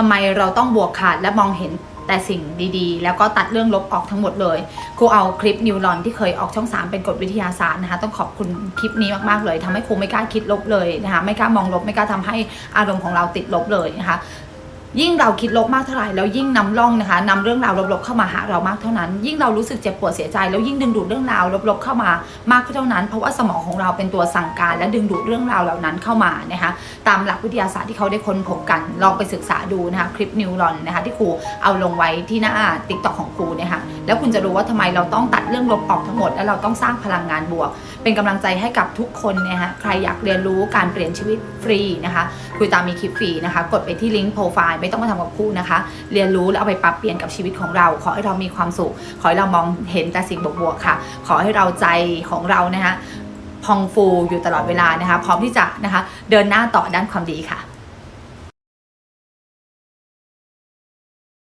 ทำไมเราต้องบวกขาดและมองเห็นแต่สิ่งดีๆ แล้วก็ตัดเรื่องลบออกทั้งหมดเลยครูเอาคลิปนิวรอนที่เคยออกช่อง 3 เป็นกฎวิทยาศาสตร์นะคะ ต้องขอบคุณคลิปนี้มากๆเลยทำให้ครูไม่กล้าคิดลบเลยนะคะ ไม่กล้ามองลบ ไม่กล้าทำให้อารมณ์ของเราติดลบเลยนะคะ ยิ่งเราคิดลบมากเท่าไหร่แล้วยิ่งนำร่องนะคะนำเรื่องราวลบๆเข้ามาหาเรามากเท่านั้น ยิ่งเรารู้สึกเจ็บปวดเสียใจ แล้วยิ่งดึงดูดเรื่องราวลบๆเข้ามามากเท่านั้น เพราะว่าสมองของเราเป็นตัวสั่งการ และดึงดูดเรื่องราวเหล่านั้นเข้ามานะคะตามหลักวิทยาศาสตร์ที่เขาได้ค้นพบกันลองไปศึกษาดูนะคะคลิปนิวรอนนะคะที่ครูเอาลงไว้ที่หน้าติ๊กต็อกของครูนี่ยค่ะแล้วคุณจะรู้ว่าทำไมเราต้องตัดเรื่องลบออกทั้งหมด แล้วเราต้องสร้างพลังงานบวก เป็นกำลังใจให้กับทุกคนนี่ยฮะใครอยากเรียนรู้การเปลี่ยนชีวิตฟรีนะคะคุยตามมีคลิปฟรีนะคะกดไปที่ลิงก์โปรไฟล์ไม่ต้องมาทำกับคู่นะคะ เรียนรู้แล้วเอาไปปรับเปลี่ยนกับชีวิตของเรา ขอให้เรามีความสุข ขอให้เรามองเห็นแต่สิ่งบวกๆค่ะ ขอให้เราใจของเรานะคะพองฟูอยู่ตลอดเวลานะคะ พร้อมที่จะนะคะ เดินหน้าต่อด้านความดีค่ะ